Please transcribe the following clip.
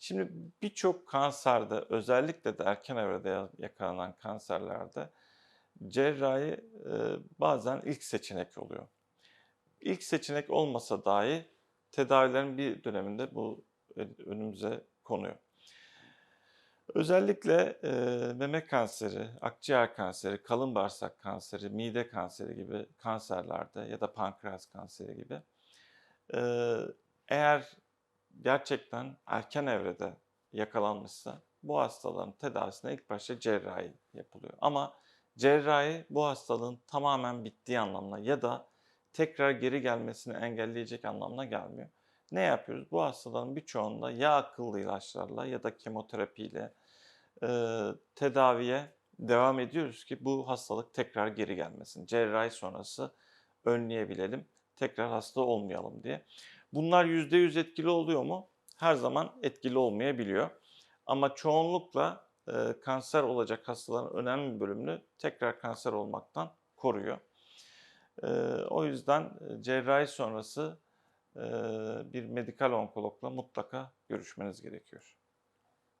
Şimdi birçok kanserde özellikle de erken evrede ya- yakalanan kanserlerde cerrahi e, bazen ilk seçenek oluyor. İlk seçenek olmasa dahi tedavilerin bir döneminde bu önümüze konuyor. Özellikle e, meme kanseri, akciğer kanseri, kalın bağırsak kanseri, mide kanseri gibi kanserlerde ya da pankreas kanseri gibi e, eğer gerçekten erken evrede yakalanmışsa bu hastaların tedavisine ilk başta cerrahi yapılıyor. Ama cerrahi bu hastalığın tamamen bittiği anlamına ya da tekrar geri gelmesini engelleyecek anlamına gelmiyor. Ne yapıyoruz? Bu hastaların birçoğunda ya akıllı ilaçlarla ya da kemoterapiyle e, tedaviye devam ediyoruz ki bu hastalık tekrar geri gelmesin. Cerrahi sonrası önleyebilelim, tekrar hasta olmayalım diye. Bunlar %100 etkili oluyor mu? Her zaman etkili olmayabiliyor. Ama çoğunlukla e, kanser olacak hastaların önemli bir bölümünü tekrar kanser olmaktan koruyor. E, o yüzden e, cerrahi sonrası e, bir medikal onkologla mutlaka görüşmeniz gerekiyor.